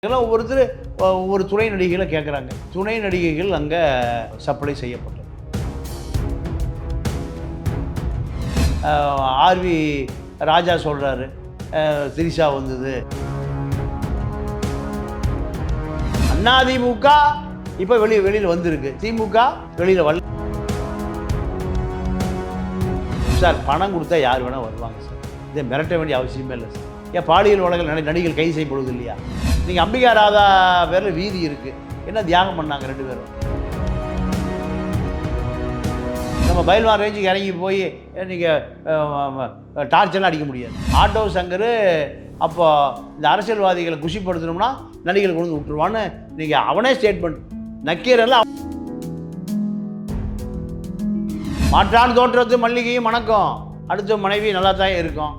இதெல்லாம் ஒவ்வொருத்தர் ஒவ்வொரு துணை நடிகைகளை கேட்குறாங்க துணை நடிகைகள் அங்கே சப்ளை செய்யப்பட்டது. ஆர்வி ராஜா சொல்கிறாரு திரிஷா வந்தது. அதிமுக இப்போ வெளியே வெளியில் வந்திருக்கு. திமுக வெளியில் வரல. சார் பணம் கொடுத்தா யார் வேணால் வருவாங்க சார். இதை மிரட்ட வேண்டிய அவசியமே இல்லை சார். ஏன் பாலியல் வழக்கில் நடி நடிகள் கைது செய்யப்படுவது இல்லையா? நீங்கள் அம்பிகா ராதா பேரில் வீதி இருக்குது என்ன தியாகம் பண்ணாங்க ரெண்டு பேரும்? நம்ம பயில்வான் ரேஞ்சுக்கு இறங்கி போய் நீங்கள் டார்ச்செல்லாம் அடிக்க முடியாது. ஆட்டோ சங்கர் அப்போ இந்த அரசியல்வாதிகளை குஷிப்படுத்தணும்னா நடிகளை கொண்டு வந்து விட்டுருவான்னு நீங்கள் அவனே ஸ்டேட்மெண்ட் நக்கீரெல்லாம் மாற்றான் தோற்றத்து மல்லிகையும் வணக்கம். அடுத்த மனைவி நல்லா தான் இருக்கும்.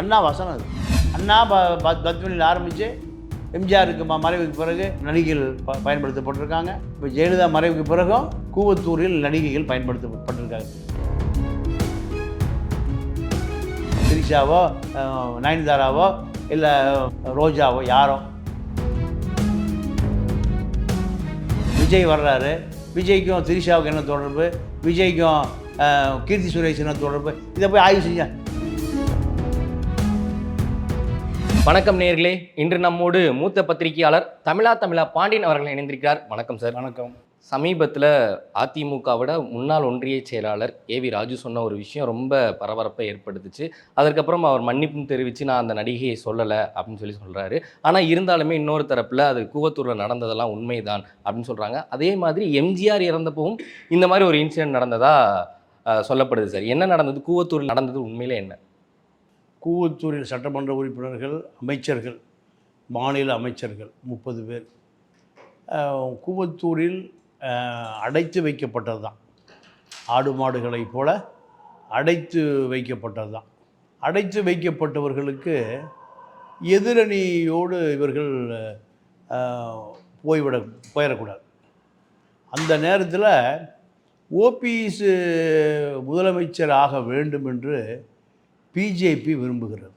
அண்ணா வசனம் அது. அண்ணா ப ப- பத்மினியில் ஆரம்பித்து எம்ஜிஆருக்கு மறைவுக்கு பிறகு நடிகைகள் ப பயன்படுத்தப்பட்டிருக்காங்க. இப்போ ஜெயலலிதா மறைவுக்கு பிறகும் கூவத்தூரில் நடிகைகள் பயன்படுத்தப்பட்டிருக்காங்க. திரிஷாவோ நயன்தாராவோ இல்லை ரோஜாவோ யாரோ. விஜய் வர்றாரு. விஜய்க்கும் திரிஷாவுக்கு என்ன தொடர்பு? விஜய்க்கும் கீர்த்தி சுரேஷ் என்ன தொடர்பு? இதை போய் ஆய்வு செஞ்சேன் வணக்கம் நேர்களே. இன்று நம்மோடு மூத்த பத்திரிகையாளர் தமிழா தமிழா பாண்டியன் அவர்கள் இணைந்திருக்கிறார். வணக்கம் சார். வணக்கம். சமீபத்தில் அதிமுகவோட முன்னாள் ஒன்றிய செயலாளர் ஏவி ராஜு சொன்ன ஒரு விஷயம் ரொம்ப பரபரப்பை ஏற்படுத்துச்சு. அதற்கப்புறம் அவர் மன்னிப்பும் தெரிவித்து நான் அந்த நடிகையை சொல்லலை அப்படின்னு சொல்லி சொல்கிறாரு ஆனால் இருந்தாலுமே இன்னொரு தரப்பில் அது கூவத்தூரில் நடந்ததெல்லாம் உண்மைதான் அப்படின்னு சொல்கிறாங்க அதே மாதிரி எம்ஜிஆர் இறந்தப்பவும் இந்த மாதிரி ஒரு இன்சிடென்ட் நடந்ததா அஹ், சொல்லப்படுது சார். என்ன நடந்தது? கூவத்தூரில் நடந்தது உண்மையிலே என்ன? கூவத்தூரில் சட்டமன்ற உறுப்பினர்கள் அமைச்சர்கள் மாநில அமைச்சர்கள் முப்பது பேர். கூவத்தூரில் அடைத்து வைக்கப்பட்டது தான். ஆடு மாடுகளைப் போல அடைத்து வைக்கப்பட்டது தான் அடைத்து வைக்கப்பட்டவர்களுக்கு எதிரணியோடு இவர்கள் போய்விட போயிடக்கூடாது. அந்த நேரத்தில் ஓபிஎஸ் முதலமைச்சர் ஆக வேண்டும் என்று பிஜேபி விரும்புகிறது.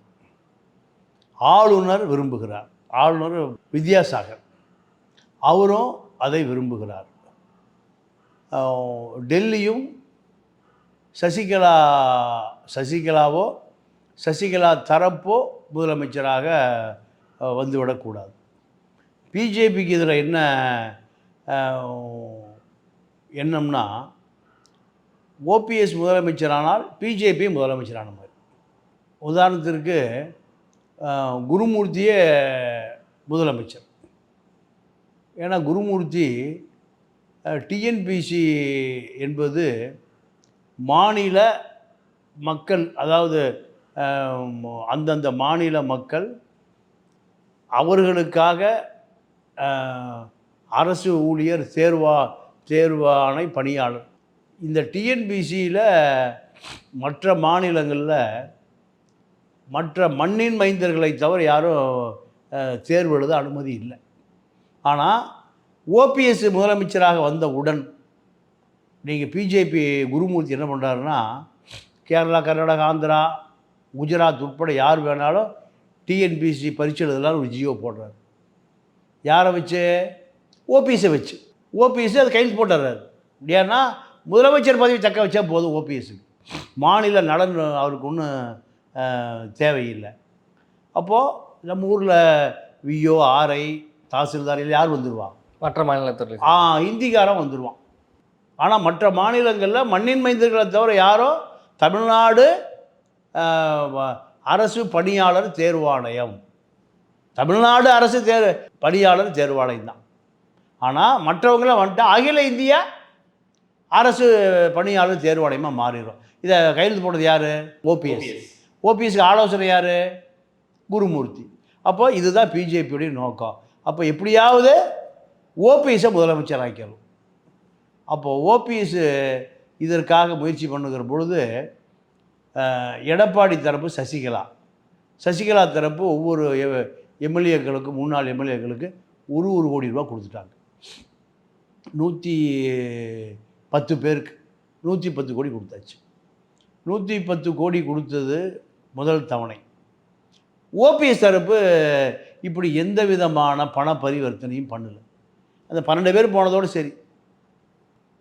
ஆளுநர் விரும்புகிறார். ஆளுநர் வித்யாசாகர். அவரும் அதை விரும்புகிறார். டெல்லியும் சசிகலா சசிகலாவோ சசிகலா தரப்போ முதலமைச்சராக வந்துவிடக்கூடாது. பிஜேபிக்கு இதில் என்ன எண்ணம்னா ஓபிஎஸ் முதலமைச்சரானால் பிஜேபி முதலமைச்சரான உதாரணத்திற்கு குருமூர்த்தியே முதலமைச்சர். ஏன்னா குருமூர்த்தி டிஎன்பிசி என்பது மாநில மக்கள் அதாவது அந்தந்த மாநில மக்கள் அவர்களுக்காக அரசு ஊழியர் தேர்வா தேர்வாணை பணியாளர். இந்த டிஎன்பிசியில் மற்ற மாநிலங்களில் மற்ற மண்ணின் மைந்தர்களை தவிர யாரும் தேர்வு எழுத அனுமதி இல்லை. ஆனால் ஓபிஎஸ் முதலமைச்சராக வந்தவுடன் நீங்கள் பிஜேபி குருமூர்த்தி என்ன பண்ணுறாருன்னா கேரளா கர்நாடகா ஆந்திரா குஜராத் உட்பட யார் வேணாலும் டிஎன்பிசி பரீட்சை எழுதலாம் ஒரு ஜியோ போடுறாரு. யாரை வச்சு? ஓபிஎஸை வச்சு. ஓபிஎஸ் அது கையில் போட்டுறாரு. ஏன்னா முதலமைச்சர் பதவி தக்க வச்சா போதும் ஓபிஎஸ்க்கு மாநில நலன் அவருக்கு ஒன்றும் தேவையில்லை. அப்போது நம்ம ஊரில் விஓ ஆர்ஐ தாசில்தார் இல்லை யார் வந்துடுவா மற்ற மாநிலத்தில் ஆ இந்திக்காரன் வந்துடுவான் ஆனால் மற்ற மாநிலங்களில் மண்ணின் மைந்தர்களை தவிர யாரோ? தமிழ்நாடு அரசு பணியாளர் தேர்வாணையம். தமிழ்நாடு அரசு தேர் பணியாளர் தேர்வாணையம் தான். ஆனால் மற்றவங்களாம் வந்துட்டு அகில இந்திய அரசு பணியாளர் தேர்வாணையமாக மாறிடும். இதை கையெழுத்து போட்டது யார்? ஓபிஎஸ் ஓபிஎஸ்க்கு ஆலோசனை யார்? குருமூர்த்தி. அப்போ இதுதான் பிஜேபியுடைய நோக்கம். அப்போ எப்படியாவது ஓபிஎஸை முதலமைச்சர் ஆக்கணும் அப்போ ஓபிஎஸ் இதற்காக முயற்சி பண்ணுகிற பொழுது எடப்பாடி தரப்பு சசிகலா. சசிகலா தரப்பு ஒவ்வொரு எம்எல்ஏக்களுக்கு முன்னாள் எம்எல்ஏக்களுக்கு ஒரு ஒரு கோடி ரூபா கொடுத்துட்டாங்க. நூற்றி பத்து பேருக்கு. நூற்றி பத்து கோடி கொடுத்தாச்சு. நூற்றி பத்து கோடி கொடுத்தது முதல் தவணை. ஓபிஎஸ் தரப்பு இப்படி எந்த விதமான பண பரிவர்த்தனையும் பண்ணல. அந்த பன்னெண்டு பேர் போனதோடு சரி.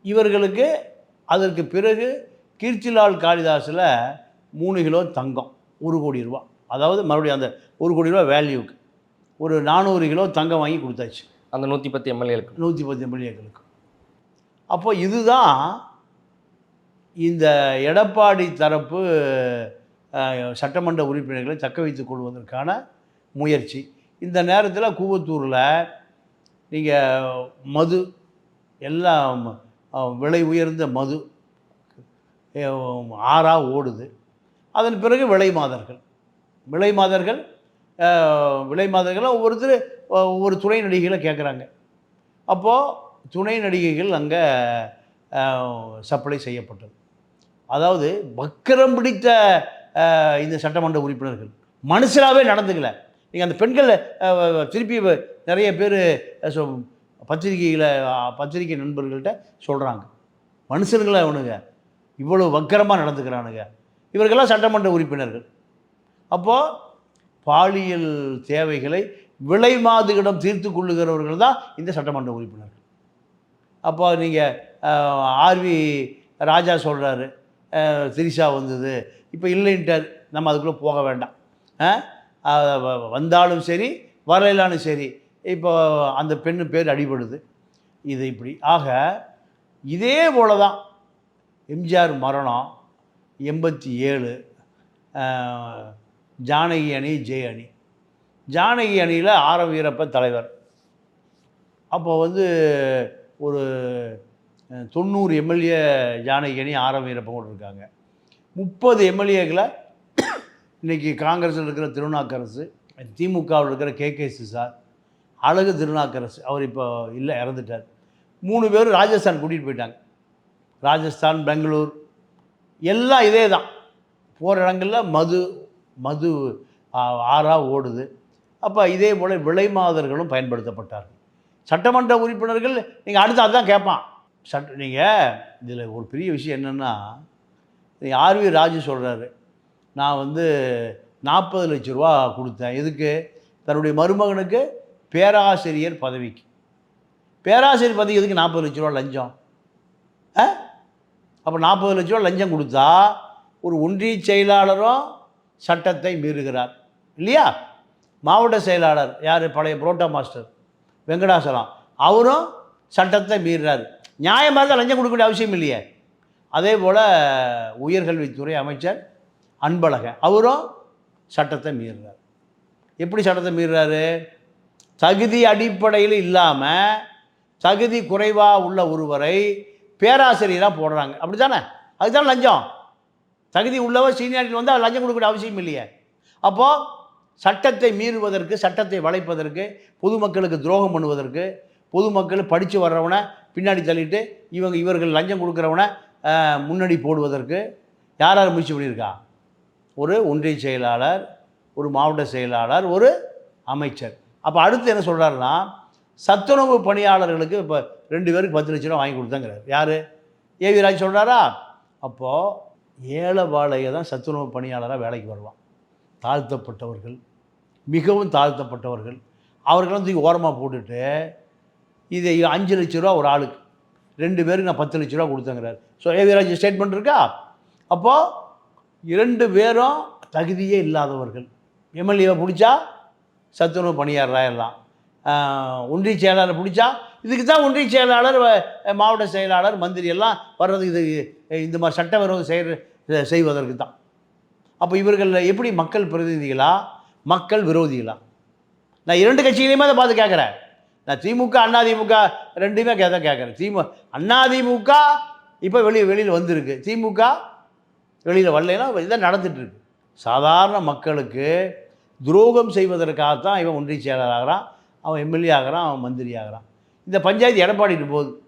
இவர்களுக்கு அதற்கு பிறகு கீர்த்திலால் காளிதாஸில் மூணு கிலோ தங்கம் ஒரு கோடி ரூபா. அதாவது மறுபடியும் அந்த ஒரு கோடி ரூபா வேல்யூக்கு. ஒரு நானூறு கிலோ தங்கம் வாங்கி கொடுத்தாச்சு. அந்த நூற்றி பத்து எம்எல்ஏகளுக்கு நூற்றி பத்து எம்எல்ஏக்களுக்கு. அப்போ இதுதான் இந்த எடப்பாடி தரப்பு சட்டமன்ற உறுப்பினர்களை தக்க வைத்துக் கொள்வதற்கான முயற்சி. இந்த நேரத்தில் கூவத்தூரில் நீங்கள் மது எல்லாம் விலை உயர்ந்த மது ஆறாக ஓடுது. அதன் பிறகு விலை மாதர்கள். விலை மாதர்கள் விலை மாதர்கள் ஒவ்வொருத்தர் ஒவ்வொரு துணை நடிகைகளை கேட்குறாங்க அப்போது துணை நடிகைகள் அங்கே சப்ளை செய்யப்பட்டது. அதாவது வக்கரம் பிடித்த இந்த சட்டமன்ற உறுப்பினர்கள். மனுஷனாகவே நடந்துக்கல. நீங்கள் அந்த பெண்கள் திருப்பி நிறைய பேர் பத்திரிகையில் பத்திரிகை நண்பர்கள்ட்ட சொல்கிறாங்க மனுஷனுங்களா அவனுங்க. இவ்வளோ வக்கரமாக நடந்துக்கிறானுங்க. இவர்களெல்லாம் சட்டமன்ற உறுப்பினர்கள். அப்போது பாலியல் தேவைகளை விலை மாதுகிடம் தீர்த்து கொள்ளுகிறவர்கள் தான் இந்த சட்டமன்ற உறுப்பினர்கள். அப்போ நீங்கள் ஆர்வி ராஜா சொல்கிறாரு திரிஷா வந்தது. இப்போ இல்லைன்ட்டார் நம்ம அதுக்குள்ளே போக வேண்டாம். வ- வந்தாலும் சரி வரலாலும் சரி இப்போ அந்த பெண்ணு பேர் அடிபடுது. இது இப்படி. ஆக இதே போல தான் எம்ஜிஆர் மரணம் எண்பத்தி ஏழு ஜானகி அணி ஜெய அணி. ஜானகி அணியில் ஆர வீரப்ப தலைவர். அப்போ வந்து ஒரு தொண்ணூறு எம்எல்ஏ ஜானகி அணி ஆர வீரப்பன் கூட இருக்காங்க. முப்பது எம்எல்ஏக்களை இன்றைக்கி காங்கிரஸில் இருக்கிற திருநாக்கரசு திமுகவில் இருக்கிற கே கே சார் அழகு திருநாக்கரசு அவர் இப்போ இல்லை இறந்துட்டார். மூணு பேரும் ராஜஸ்தான் கூட்டிகிட்டு போயிட்டாங்க. ராஜஸ்தான் பெங்களூர் எல்லாம் இதே தான். போகிற இடங்களில் மது மது ஆறாக ஓடுது. அப்போ இதே போல் விலை மாதர்களும் பயன்படுத்தப்பட்டார்கள். சட்டமன்ற உறுப்பினர்கள் நீங்கள் அடுத்து அதுதான் கேட்பான். சட்ட நீங்கள் இதில் ஒரு பெரிய விஷயம் என்னென்னா ஆர்வி ராஜு சொல்கிறாரு நான் வந்து நாற்பது லட்ச ரூபா கொடுத்தேன். எதுக்கு? தன்னுடைய மருமகனுக்கு பேராசிரியர் பதவிக்கு. பேராசிரியர் பதவி எதுக்கு நாற்பது லட்ச ரூபா லஞ்சம்? ஆ? அப்போ நாற்பது லட்ச ரூபா லஞ்சம் கொடுத்தா ஒரு ஒன்றிய செயலாளரும் சட்டத்தை மீறுகிறார். இல்லையா? மாவட்ட செயலாளர் யார்? பழைய புரோட்டா மாஸ்டர் வெங்கடாசலம். அவரும் சட்டத்தை மீறுறாரு. நியாயமாக தான் லஞ்சம் கொடுக்க வேண்டிய அவசியம் இல்லையே? அதே போல் உயர்கல்வித்துறை அமைச்சர் அன்பழகன். அவரும் சட்டத்தை மீறுறார். எப்படி சட்டத்தை மீறுறாரு? தகுதி அடிப்படையில் இல்லாமல் தகுதி குறைவாக உள்ள ஒருவரை பேராசிரியராக போடுறாங்க. அப்படி தானே அதுதான் லஞ்சம். தகுதி உள்ளவர் சீனியாரிட்டி வந்தால் லஞ்சம் கொடுக்க அவசியம் இல்லையே. அப்போது சட்டத்தை மீறுவதற்கு சட்டத்தை வளைப்பதற்கு பொதுமக்களுக்கு துரோகம் பண்ணுவதற்கு பொதுமக்கள் படித்து வர்றவனை பின்னாடி தள்ளிட்டு இவங்க இவர்கள் லஞ்சம் கொடுக்குறவனை முன்னணி முன்னாடி போடுவதற்கு யார் யார் முயற்சி பண்ணியிருக்கா? ஒரு ஒன்றிய செயலாளர் ஒரு மாவட்ட செயலாளர் ஒரு அமைச்சர். அப்போ அடுத்து என்ன சொல்கிறாருன்னா சத்துணவு பணியாளர்களுக்கு இப்போ ரெண்டு பேருக்கு பத்து லட்ச ரூபா வாங்கி கொடுத்தாங்கிறார். யார்? ஏவி ராஜ் சொல்கிறாரா அப்போது ஏழை வாழையை தான் சத்துணவு பணியாளராக வேலைக்கு வருவான். தாழ்த்தப்பட்டவர்கள் மிகவும் தாழ்த்தப்பட்டவர்கள். அவர்களும் தூக்கி ஓரமாக போட்டுட்டு இது அஞ்சு லட்ச ரூபா ஒரு ஆளுக்கு ரெண்டு பேருக்கு நான் பத்து லட்ச ரூபா கொடுத்தேங்கிறார். ஸோ ஏவிராஜ் ஸ்டேட்மெண்ட் இருக்கா? அப்போது இரண்டு பேரும் தகுதியே இல்லாதவர்கள். எம்எல்ஏவை பிடிச்சா சத்துணவு பணியாளராக எல்லாம் ஒன்றிய செயலாளர் பிடிச்சா இதுக்கு தான் ஒன்றிய செயலாளர் மாவட்ட செயலாளர் மந்திரி எல்லாம் வர்றது இது இந்த மாதிரி சட்டவிரோத செய்கிற செய்வதற்கு தான். அப்போ இவர்கள் எப்படி மக்கள் பிரதிநிதிகளா? மக்கள் விரோதிகளா? நான் இரண்டு கட்சிகளையுமே அதை பார்த்து கேட்குறேன். நான் திமுக அதிமுக ரெண்டுமே கே தான் கேட்குறேன் திமு அதிமுக இப்போ வெளியே வெளியில் வந்திருக்கு. திமுக வெளியில் வரலைன்னா இதான் நடந்துட்டுருக்கு. சாதாரண மக்களுக்கு துரோகம் செய்வதற்காகத்தான் இவன் ஒன்றிய செயலர் ஆகிறான் அவன் எம்எல்ஏ ஆகிறான் அவன் மந்திரி ஆகிறான். இந்த பஞ்சாயத்து எடப்பாடிட்டு போகுது.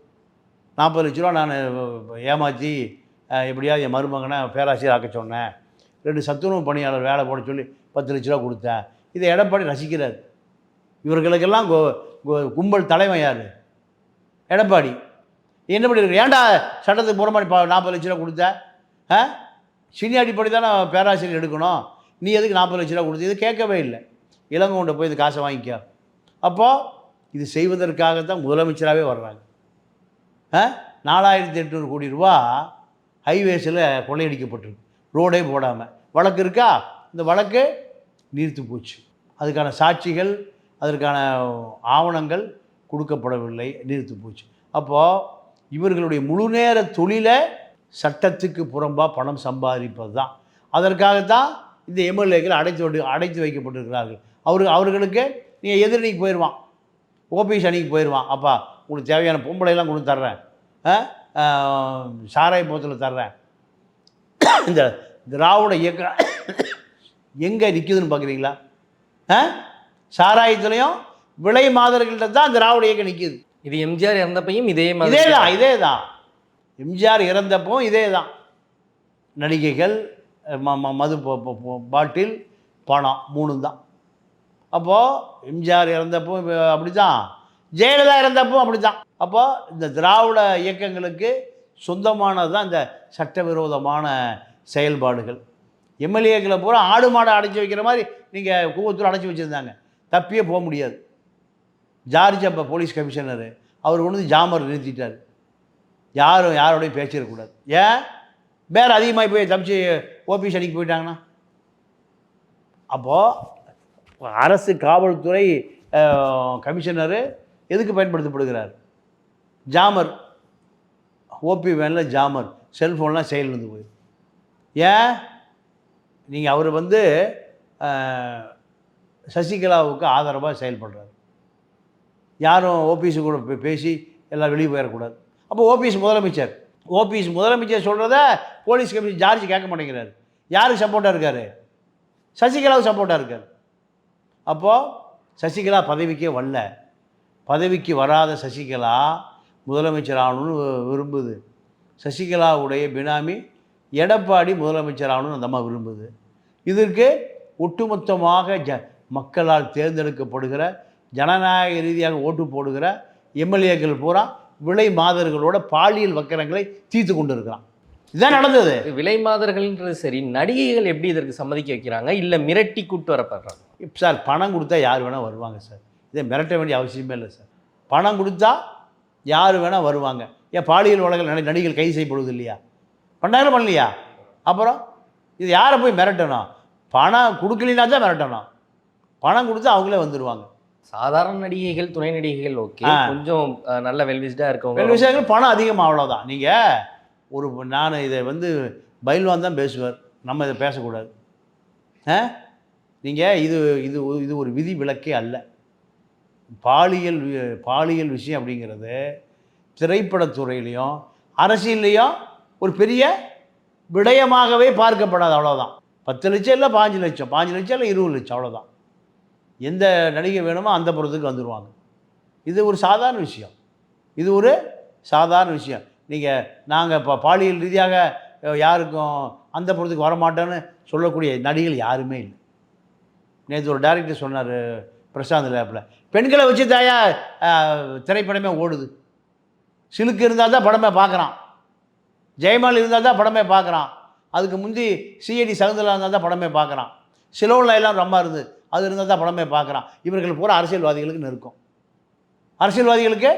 நாற்பது லட்ச ரூபா நான் ஏமாற்றி எப்படியாவது என் மருமகனை பேராசிரியர் ஆக்க சொன்னேன். ரெண்டு சத்துணவு பணியாளர் வேலை போட சொல்லி பத்து லட்ச ரூபா கொடுத்தேன். இதை எடப்பாடி ரசிக்கிறார். இவர்களுக்கெல்லாம் கோ- கும்பல் தலைவன் யார்? எடப்பாடி. என்ன பண்ணி ஏன்டா சட்டத்துக்கு புறமாடி பா நாற்பது லட்ச ரூபா கொடுத்த? ஆ? சினி அடிப்படை தான் தானே பேராசிரியர் எடுக்கணும். நீ எதுக்கு நாற்பது லட்ச ரூபா கொடுத்த? இது கேட்கவே இல்லை. இளங்கோண்ட போய் இந்த காசை வாங்கிக்க. அப்போது இது செய்வதற்காகத்தான் முதலமைச்சராகவே வர்றாங்க. ஆ? நாலாயிரத்தி எட்நூறு கோடி ரூபா ஹைவேஸில் கொள்ளையடிக்கப்பட்டிருக்கு. ரோடே போடாமல் வழக்கு இருக்கா? இந்த வழக்கு நீர்த்து போச்சு அதுக்கான சாட்சிகள் அதற்கான ஆவணங்கள் கொடுக்கப்படவில்லை நீர்த்து போச்சு. அப்போது இவர்களுடைய முழு நேர தொழிலை சட்டத்துக்கு புறம்பாக பணம் சம்பாதிப்பது தான் அதற்காகத்தான் இந்த எம்எல்ஏக்கள் அடைத்து அடைத்து வைக்கப்பட்டிருக்கிறார்கள். அவரு அவர்களுக்கு நீங்கள் எதிரணிக்கு போயிடுவான் ஓபிஎஸ் அணிக்கு போயிடுவான் அப்பா உங்களுக்கு தேவையான பொம்பளையெல்லாம் கொண்டு தர்றேன். ஆ? சாராய போத்தில் தர்றேன். இந்த திராவிட இயக்கம் எங்கே நிற்குதுன்னு பார்க்குறீங்களா ஆ? சாராயத்துலேயும் விலை மாதர்கள்ட்ட தான் திராவிட இயக்கம் நிற்கிது இது எம்ஜிஆர் இறந்தப்பையும் இதே மாதிரி இதே தான் இதே தான். எம்ஜிஆர் இறந்தப்போ இதே தான். நடிகைகள் மது பாட்டில் பணம் மூணு தான். அப்போது எம்ஜிஆர் இறந்தப்போ அப்படி தான் ஜெயலலிதா இறந்தப்போ அப்படி தான் அப்போது இந்த திராவிட இயக்கங்களுக்கு சொந்தமானது தான் இந்த சட்டவிரோதமான செயல்பாடுகள். எம்எல்ஏக்களை பூரா ஆடு மாடை அடைச்சி வைக்கிற மாதிரி நீங்கள் கூவத்தூர் அடைச்சி வச்சுருந்தாங்க. தப்பியே போக முடியாது. ஜார்ஜ் அப்போ போலீஸ் கமிஷனர் அவர் கொண்டு வந்து ஜாமர் நிறுத்திட்டார். யாரும் யாரோடையும் பேசிடக்கூடாது ஏன்? வேறு அதிகமாக போய் தப்பிச்சு ஓபிஎஸ் அடிக்க போயிட்டாங்கன்னா? அப்போது அரசு காவல்துறை கமிஷனரு எதுக்கு பயன்படுத்தப்படுகிறார்? ஜாமர். ஓபி வேனில் ஜாமர். செல்ஃபோன்லாம் செயல் இருந்து போய் ஏன்? நீங்கள் அவர் வந்து சசிகலாவுக்கு ஆதரவாக செயல்படுறாரு. யாரும் ஓபிஎஸ் கூட பே- பேசி எல்லாம் வெளியே போயிடக்கூடாது அப்போ ஓபிஎஸ் முதலமைச்சர் ஓபிஎஸ் முதலமைச்சர் சொல்கிறத போலீஸ் கமிஷன் ஜார்ஜ் கேட்க மாட்டேங்கிறார். யாருக்கு சப்போர்ட்டாக இருக்கார்? சசிகலாவுக்கு சப்போர்ட்டாக இருக்கார். அப்போது சசிகலா பதவிக்கே வரல. பதவிக்கு வராத சசிகலா முதலமைச்சர் ஆகணும்னு விரும்புது. சசிகலாவுடைய பினாமி எடப்பாடி முதலமைச்சர் ஆகணும்னு அந்த அம்மா விரும்புது. இதற்கு ஒட்டுமொத்தமாக ஜ மக்களால் தேர்ந்தெடுக்கப்படுகிற ஜனநாயக ரீதியாக ஓட்டு போடுகிற எம்எல்ஏக்கள் பூரா விலை மாதர்களோட பாலியல் வக்கரங்களை தீர்த்து கொண்டு இருக்கிறான் இதுதான் நடந்தது விலை மாதர்கள்ன்றது சரி நடிகைகள் எப்படி இதற்கு சம்மதிக்க வைக்கிறாங்க? இல்ல மிரட்டி கூட்டு வரப்படுறாங்க? இப்ப சார் பணம் கொடுத்தா யார் வேணால் வருவாங்க சார். இதை மிரட்ட வேண்டிய அவசியமே இல்லை சார். பணம் கொடுத்தா யார் வேணால் வருவாங்க. ஏன் பாலியல் வழக்கில் நடி நடிகைகள் கைது செய்யப்படுவது இல்லையா? பண்ணாங்க பண்ணலையா? அப்புறம் இது யாரை போய் மிரட்டணும்? பணம் கொடுக்கலினா தான் மிரட்டணும். பணம் கொடுத்தா அவங்களே வந்துடுவாங்க சாதாரண நடிகைகள் துணை நடிகைகள் ஓகே. கொஞ்சம் நல்ல வெல்விஸ்டா வேறு இருக்கவங்க விஷயங்கள் பணம் அதிகமாக அவ்வளோதான் நீங்கள் ஒரு நான் இதை வந்து பயில்வான் தான் பேசுவார். நம்ம இதை பேசக்கூடாது. ஆ? நீங்கள் இது இது இது ஒரு விதி விலக்கே அல்ல. பாலியல் பாலியல் விஷயம் அப்படிங்கிறது திரைப்படத்துறையிலையும் அரசியல்லையும் ஒரு பெரிய விடயமாகவே பார்க்கப்படாது அவ்வளோதான் பத்து லட்சம் இல்லை பாஞ்சு லட்சம். பாஞ்சு லட்சம் இல்லை இருபது லட்சம் அவ்வளோதான் எந்த நடிகை வேணுமோ அந்த புறத்துக்கு வந்துடுவாங்க இது ஒரு சாதாரண விஷயம். இது ஒரு சாதாரண விஷயம். நீங்கள் நாங்கள் இப்போ பாலியல் ரீதியாக யாருக்கும் அந்த புறத்துக்கு வரமாட்டோன்னு சொல்லக்கூடிய நடிகள் யாருமே இல்லை. நேற்று ஒரு டைரக்டர் சொன்னார் பிரசாந்த் லேப்பில் பெண்களை வச்சு தாயா திரைப்படமே ஓடுது. சிலுக்கு இருந்தால் தான் படமே பார்க்குறான் ஜெயமால் இருந்தால் தான் படமே பார்க்குறான் அதுக்கு முந்தி சிஐடி சகுந்தலா இருந்தால் தான் படமே பார்க்குறான் சிலோவில் எல்லாம் ரொம்ப இருந்து அது இருந்தால் தான் படமே பார்க்குறான். இவர்கள் பூரா அரசியல்வாதிகளுக்கு நெருக்கம். அரசியல்வாதிகளுக்கு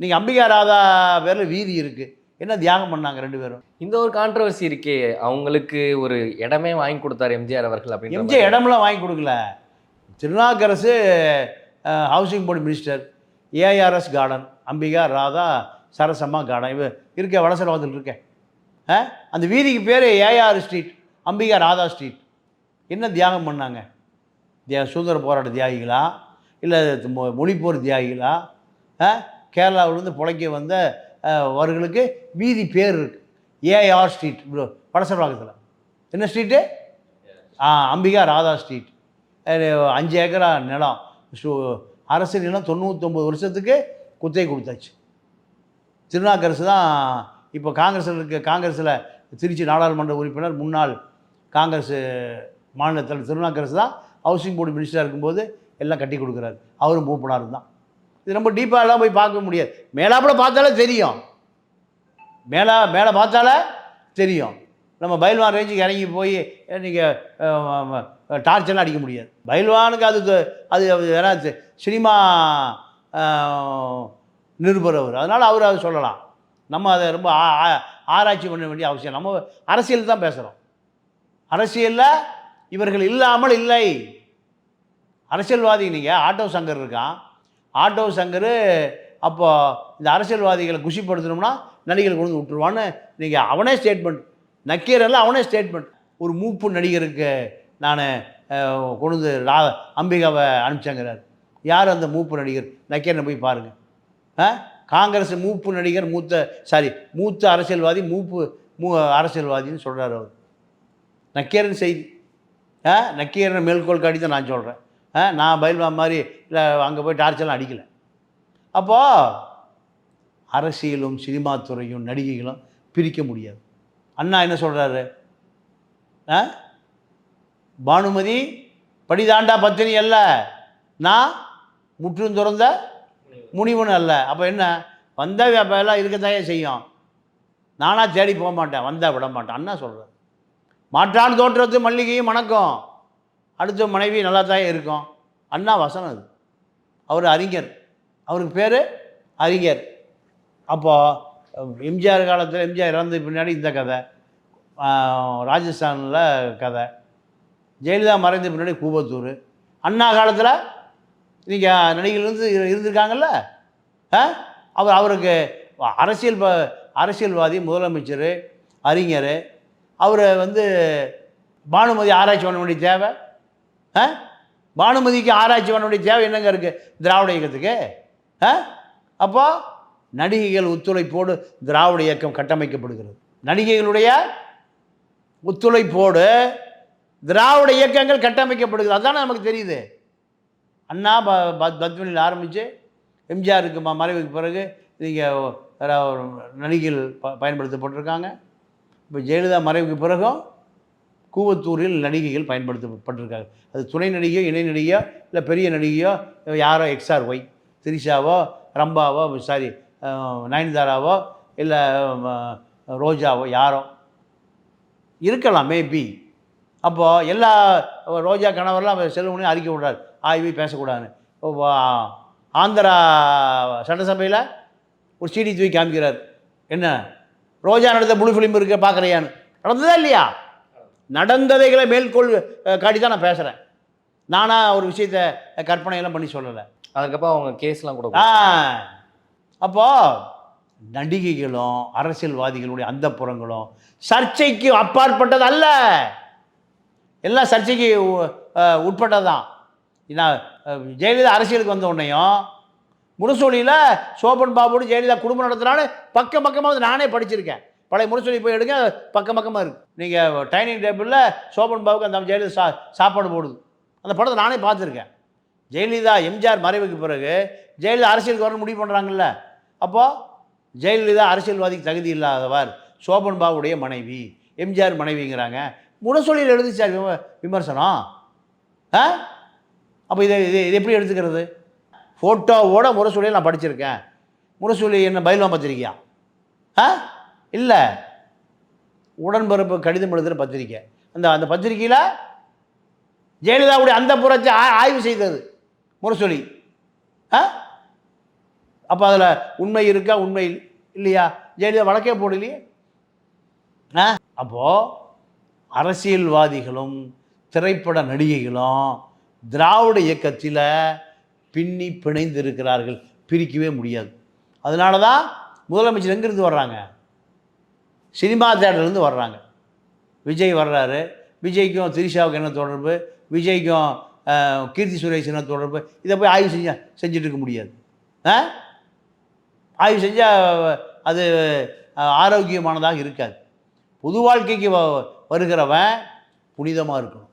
நீங்கள் அம்பிகா ராதா பேரில் வீதி இருக்குது என்ன தியாகம் பண்ணாங்க ரெண்டு பேரும்? இந்த ஒரு கான்ட்ரவர்சி இருக்கே அவங்களுக்கு ஒரு இடமே வாங்கி கொடுத்தாரு எம்ஜிஆர் அவர்கள் அப்படின்னு எம்ஜி இடமெல்லாம் வாங்கி கொடுக்கல. Thirunavukkarasu housing board minister ARS garden Ambika Radha Sarasamma garden இவ இருக்க வடசரவாதத்தில் இருக்க? அந்த வீதிக்கு பேர் AR street Ambika Radha street என்ன தியாகம் பண்ணாங்க? தியா சுதந்திர போராட்ட தியாகிகளா? இல்லை மொ- மொழிப்போர் தியாகிகளா? கேரளாவிலேருந்து புழைக்க வந்த வர்களுக்கு அவர்களுக்கு வீதி பேர் இருக்கு. ஏஆர் ஸ்ட்ரீட் வடசரவாக்கத்தில். என்ன ஸ்ட்ரீட்டு ஆ அம்பிகா ராதா ஸ்ட்ரீட் அஞ்சு ஏக்கரா நிலம். சு அரசு நிலம் தொண்ணூற்றொம்பது வருஷத்துக்கு குத்தகை கொடுத்தாச்சு. திருநாக்கரசு தான் இப்போ காங்கிரஸில் இருக்க காங்கிரஸில் திருச்சி நாடாளுமன்ற உறுப்பினர் முன்னாள் காங்கிரஸ் மாநிலத்தில் திருநாக்கரசு தான் ஹவுசிங் போர்டு மினிஸ்டராக இருக்கும்போது எல்லாம் கட்டி கொடுக்குறாரு. அவரும் மூப்பனார் தான். இது ரொம்ப டீப்பாக எல்லாம் போய் பார்க்க முடியாது. மேலாப்பில் பார்த்தாலே தெரியும். மேலே மேலே பார்த்தாலே தெரியும். நம்ம பயில்வான் ரேஞ்சுக்கு இறங்கி போய் நீங்கள் டார்ச்செல்லாம் அடிக்க முடியாது. பயில்வானுக்கு அது அது ஏன்னா சினிமா நிருபர் அவர் அதனால் அவர் அதை சொல்லலாம். நம்ம அதை ரொம்ப ஆ- ஆ- ஆராய்ச்சி பண்ண வேண்டிய அவசியம். நம்ம அரசியல் தான் பேசுகிறோம் அரசியலில் இவர்கள் இல்லாமல் இல்லை. அரசியல்வாதி நீங்கள் ஆட்டோ சங்கர் இருக்கான் ஆட்டோ சங்கர் அப்போ இந்த அரசியல்வாதிகளை குஷிப்படுத்தணும்னா நடிகர்கள் கொண்டு வந்து விட்டுருவான்னு நீங்கள் அவனே ஸ்டேட்மெண்ட் நக்கீரெல்லாம் அவனே ஸ்டேட்மெண்ட் ஒரு மூப்பு நடிகருக்கு நான் கொண்டு வந்து ரா அம்பிகாவை அனுப்பிச்சேங்கிறார். யார் அந்த மூப்பு நடிகர்? நக்கீரனை போய் பாருங்கள் ஆ காங்கிரஸ் மூப்பு நடிகர் மூத்த சாரி மூத்த அரசியல்வாதி மூப்பு மூ அரசியல்வாதின்னு சொல்கிறார் அவர். நக்கீரன் செய்தி. நக்கீரனை மேல்கோள் காட்டி நான் சொல்கிறேன் ஆ நான் பயில்வா மாதிரி இல்லை அங்கே போய் டார்ச்செல்லாம் அடிக்கலை. அப்போது அரசியலும் சினிமா துறையும் நடிகைகளும் பிரிக்க முடியாது. அண்ணா என்ன சொல்கிறாரு ஆ? பானுமதி படிதாண்டா பத்தினி அல்ல. நான் முற்றும் துறந்த முனிவன் அல்ல. அப்போ என்ன? வந்த எல்லாம் இருக்கத்தாயே செய்யும். நானாக தேடி போக மாட்டேன் வந்தால் விட மாட்டேன். அண்ணா சொல்கிறேன் மாற்றான் தோற்றத்து மல்லிகையும் மணக்கம் அடுத்த மனைவி நல்லா தான் இருக்கும். அண்ணா வசனம் அது. அவர் அறிஞர். அவருக்கு பேர் அறிஞர். அப்போது எம்ஜிஆர் காலத்தில் எம்ஜிஆர் இறந்த பின்னாடி இந்த கதை. ராஜஸ்தானில் கதை. ஜெயலலிதா மறைந்த பின்னாடி கூவத்தூர். அண்ணா காலத்தில் நீங்கள் நடிகர்லேருந்து இருந்து இருந்திருக்காங்கல்ல? அவர் அவருக்கு அரசியல் அரசியல்வாதி முதலமைச்சர் அறிஞர் அவரை வந்து பானுமதி ஆராய்ச்சி பண்ண வேண்டிய தேவை? ஆ? பானுமதிக்கு ஆராய்ச்சி பண்ண வேண்டிய தேவை என்னங்க இருக்குது திராவிட இயக்கத்துக்கு. ஆ? அப்போ நடிகைகள் ஒத்துழைப்போடு திராவிட இயக்கம் கட்டமைக்கப்படுகிறது. நடிகைகளுடைய ஒத்துழைப்போடு திராவிட இயக்கங்கள் கட்டமைக்கப்படுகிறது. அதுதானே நமக்கு தெரியுது. அண்ணா ப ப- பத்மினியில் ஆரம்பித்து எம்ஜிஆருக்கு மறைவுக்கு பிறகு நீங்கள் நடிகைகள் ப பயன்படுத்தப்பட்டிருக்காங்க. இப்போ ஜெயலலிதா மறைவுக்கு பிறகும் கூவத்தூரில் நடிகைகள் பயன்படுத்தப்பட்டிருக்காங்க. அது துணை நடிகையோ இணை நடிகையோ இல்லை பெரிய நடிகையோ யாரோ எக்ஸ்ஆர் ஒய் திரிஷாவோ ரம்பாவோ சாரி நயன்தாராவோ இல்லை ரோஜாவோ யாரோ. இருக்கலாம் மேபி அப்போது எல்லா ரோஜா கணவர்லாம் செல்வனையும் அறிக்கை விடுறாரு. ஆய்வு பேசக்கூடாதுன்னு. ஆந்திரா சட்டசபையில் ஒரு சீடி தூக்கி காமிக்கிறார். என்ன? ரோஜா நடந்த முழு ஃபிலிம் இருக்க பார்க்குறியான்னு. நடந்ததா இல்லையா? நடந்ததைகளை மேற்கோள் காட்டி தான் நான் பேசுகிறேன் நானாக ஒரு விஷயத்தை கற்பனையெல்லாம் பண்ணி சொல்லலை. அதுக்கப்புறம் அவங்க கேஸ்லாம் கூட ஆ. அப்போ நடிகைகளும் அரசியல்வாதிகளுடைய அந்த புறங்களும் சர்ச்சைக்கு அப்பாற்பட்டது அல்ல. எல்லாம் சர்ச்சைக்கு உட்பட்டது தான் நான் ஜெயலலிதா அரசியலுக்கு வந்த உடனேயும் முரசொலியில் சோபன் பாபுடு ஜெயலலிதா குடும்பம் நடத்துகிறான்னு பக்கம் பக்கமாக வந்து நானே படிச்சிருக்கேன். பழைய முரசொலி போய் எடுங்க பக்கம் பக்கமாக இருக்குது நீங்கள் டைனிங் டேபிளில் சோபன் பாபுக்கு அந்த ஜெயலலிதா சா சாப்பாடு போடுது. அந்த படத்தை நானே பார்த்துருக்கேன். ஜெயலலிதா எம்ஜிஆர் மறைவுக்கு பிறகு ஜெயலலிதா அரசியலுக்கு வரணும் முடிவு பண்ணுறாங்கல்ல அப்போது ஜெயலலிதா அரசியல்வாதிக்கு தகுதி இல்லாதவர் சோபன் பாபுடைய மனைவி எம்ஜிஆர் மனைவிங்கிறாங்க. முரசொலியில் எழுதிச்சார் விம விமர்சனம். ஆ? அப்போ இதை இது எப்படி எடுத்துக்கிறது? ஃபோட்டோவோட முரசொலியை நான் படிச்சிருக்கேன். முரசொலி என்ன பயில்வான் பத்திரிக்கையா? ஆ? இல்லை. உடன்பிறப்பு கடிதம் எழுதுகிற பத்திரிக்கை. அந்த அந்த பத்திரிக்கையில் ஜெயலலிதாவுடைய அந்த புறத்தை ஆய்வு செய்தது. முரசொலி. ஆ? அப்போ அதில் உண்மை இருக்கா உண்மை இல்லையா? ஜெயலலிதா வழக்கே போடலையே. ஆ? அப்போது அரசியல்வாதிகளும் திரைப்பட நடிகைகளும் திராவிட இயக்கத்தில் பின்னி பிணைந்து இருக்கிறார்கள் பிரிக்கவே முடியாது. அதனால தான் முதலமைச்சர் எங்கேருந்து வர்றாங்க? சினிமா தேட்டர்லேருந்து வர்றாங்க. விஜய் வர்றாரு. விஜய்க்கும் திரிஷாவுக்கு என்ன தொடர்பு? விஜய்க்கும் கீர்த்தி சுரேஷ் என்ன தொடர்பு? இதை போய் ஆய்வு செஞ்ச செஞ்சுட்டு இருக்க முடியாது. ஆ? ஆய்வு செஞ்சால் அது ஆரோக்கியமானதாக இருக்காது. புது வாழ்க்கைக்கு வ- வருகிறவன் புனிதமாக இருக்கணும்.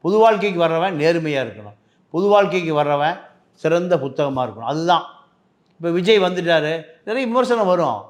புது வாழ்க்கைக்கு வர்றவன் நேர்மையாக இருக்கணும். புது வாழ்க்கைக்கு வர்றவன் சிறந்த புத்தகமாக இருக்கணும். அதுதான். இப்போ விஜய் வந்துட்டார். நிறைய விமர்சனம் வரும்.